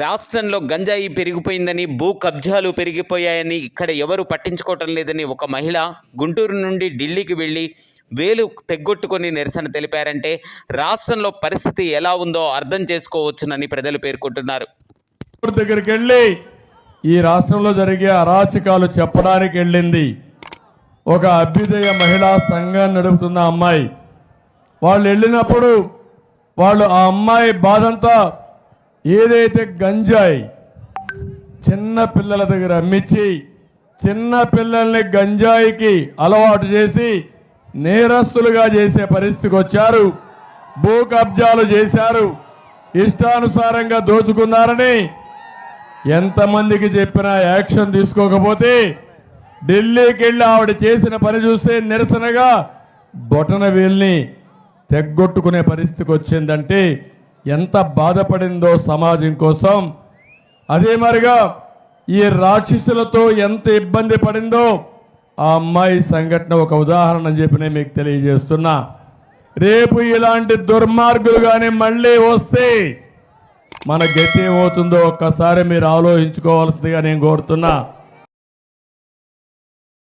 రాష్ట్రంలో గంజాయి పెరిగిపోయిందని భూ కబ్జాలు పెరిగిపోయాయని ఇక్కడ ఎవరు పట్టించుకోవటం లేదని ఒక మహిళ గుంటూరు నుండి ఢిల్లీకి వెళ్ళి వేలు తెగ్గొట్టుకొని నిరసన తెలిపారంటే రాష్ట్రంలో పరిస్థితి ఎలా ఉందో అర్థం చేసుకోవచ్చునని ప్రజలు పేర్కొంటున్నారు. దగ్గరికి వెళ్ళి ఈ రాష్ట్రంలో జరిగే అరాచకాలు చెప్పడానికి వెళ్ళింది. ఒక అభ్యుదయ మహిళా సంఘాన్ని నడుపుతున్న అమ్మాయి. వాళ్ళు వెళ్ళినప్పుడు వాళ్ళు ఆ అమ్మాయి బాధంతా ఏదైతే గంజాయి చిన్న పిల్లల దగ్గర అమ్మించి చిన్న పిల్లల్ని గంజాయికి అలవాటు చేసి నేరస్తులుగా చేసే పరిస్థితికి వచ్చారు. భూ కబ్జాలు చేశారు. ఇష్టానుసారంగా దోచుకున్నారని ఎంతమందికి చెప్పినా యాక్షన్ తీసుకోకపోతే ఢిల్లీకి వెళ్ళి ఆవిడ చేసిన పని చూస్తే నిరసనగా బొటన వీల్ని తెగ్గొట్టుకునే పరిస్థితికి వచ్చిందంటే ఎంత బాధపడిందో సమాజం కోసం. అదే మరిగా ఈ రాక్షసులతో ఎంత ఇబ్బంది పడిందో ఆ అమ్మాయి సంఘటన ఒక ఉదాహరణ చెప్పి నేను మీకు తెలియజేస్తున్నా. రేపు ఇలాంటి దుర్మార్గులు కానీ మళ్ళీ వస్తే మన గతి ఏమవుతుందో ఒక్కసారి మీరు ఆలోచించుకోవాల్సిందిగా నేను కోరుతున్నా.